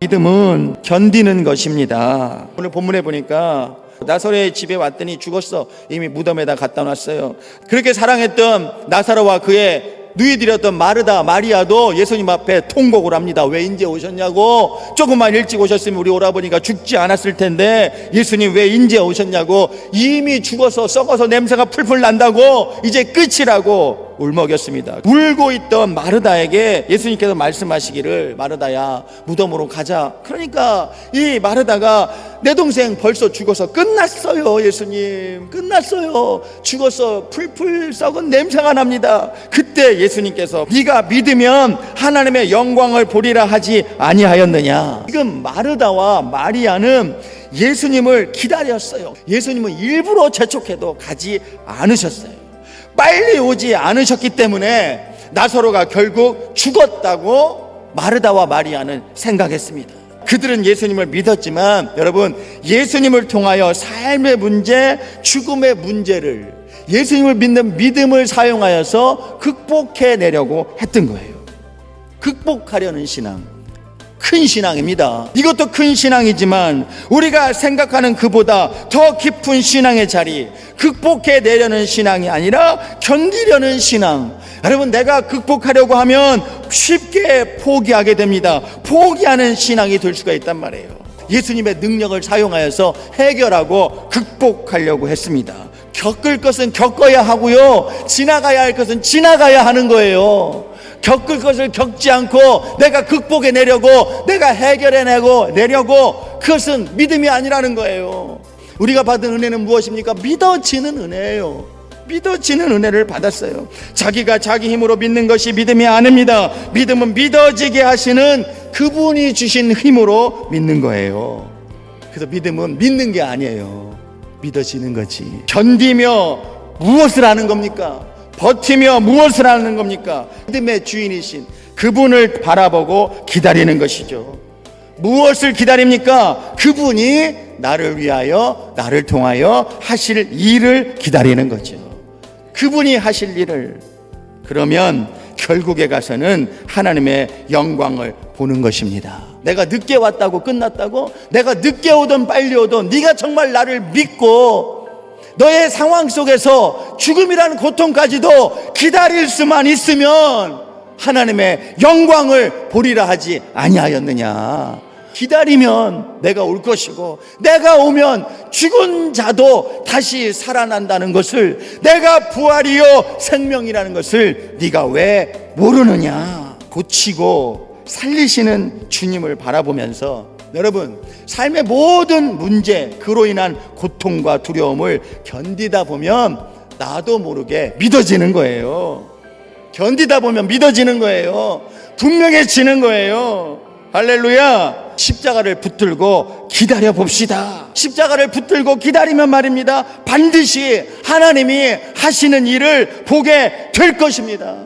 믿음은 견디는 것입니다. 오늘 본문에 보니까 나사로의 집에 왔더니 죽었어. 이미 무덤에다 갖다 놨어요. 그렇게 사랑했던 나사로와 그의 누이들이었던 마르다, 마리아도 예수님 앞에 통곡을 합니다. 왜 이제 오셨냐고. 조금만 일찍 오셨으면 우리 오라버니가 죽지 않았을 텐데 예수님 왜 이제 오셨냐고. 이미 죽어서 썩어서 냄새가 풀풀 난다고. 이제 끝이라고 울먹였습니다. 울고 있던 마르다에게 예수님께서 말씀하시기를 마르다야 무덤으로 가자. 그러니까 이 마르다가 내 동생 벌써 죽어서 끝났어요. 예수님 끝났어요. 죽어서 풀풀 썩은 냄새가 납니다. 그때 예수님께서 네가 믿으면 하나님의 영광을 보리라 하지 아니하였느냐. 지금 마르다와 마리아는 예수님을 기다렸어요. 예수님은 일부러 재촉해도 가지 않으셨어요. 빨리 오지 않으셨기 때문에 나사로가 결국 죽었다고 마르다와 마리아는 생각했습니다. 그들은 예수님을 믿었지만 여러분 예수님을 통하여 삶의 문제, 죽음의 문제를 예수님을 믿는 믿음을 사용하여서 극복해 내려고 했던 거예요. 극복하려는 신앙. 큰 신앙입니다. 이것도 큰 신앙이지만 우리가 생각하는 그보다 더 깊은 신앙의 자리, 극복해 내려는 신앙이 아니라 견디려는 신앙. 여러분, 내가 극복하려고 하면 쉽게 포기하게 됩니다. 포기하는 신앙이 될 수가 있단 말이에요. 예수님의 능력을 사용하여서 해결하고 극복하려고 했습니다. 겪을 것은 겪어야 하고요. 지나가야 할 것은 지나가야 하는 거예요. 겪을 것을 겪지 않고 내가 극복해 내려고 내가 해결해 내고 내려고 그것은 믿음이 아니라는 거예요. 우리가 받은 은혜는 무엇입니까? 믿어지는 은혜예요. 믿어지는 은혜를 받았어요. 자기가 자기 힘으로 믿는 것이 믿음이 아닙니다. 믿음은 믿어지게 하시는 그분이 주신 힘으로 믿는 거예요. 그래서 믿음은 믿는 게 아니에요. 믿어지는 거지. 견디며 무엇을 하는 겁니까? 버티며 무엇을 하는 겁니까? 믿음의 주인이신 그분을 바라보고 기다리는 것이죠. 무엇을 기다립니까? 그분이 나를 위하여, 나를 통하여 하실 일을 기다리는 거죠. 그분이 하실 일을. 그러면 결국에 가서는 하나님의 영광을 보는 것입니다. 내가 늦게 왔다고 끝났다고? 내가 늦게 오든 빨리 오든 네가 정말 나를 믿고 너의 상황 속에서 죽음이라는 고통까지도 기다릴 수만 있으면 하나님의 영광을 보리라 하지 아니하였느냐. 기다리면 내가 올 것이고 내가 오면 죽은 자도 다시 살아난다는 것을 내가 부활이요 생명이라는 것을 네가 왜 모르느냐. 고치고 살리시는 주님을 바라보면서 여러분, 삶의 모든 문제, 그로 인한 고통과 두려움을 견디다 보면 나도 모르게 믿어지는 거예요. 견디다 보면 믿어지는 거예요. 분명해지는 거예요. 할렐루야. 십자가를 붙들고 기다려 봅시다. 십자가를 붙들고 기다리면 말입니다. 반드시 하나님이 하시는 일을 보게 될 것입니다.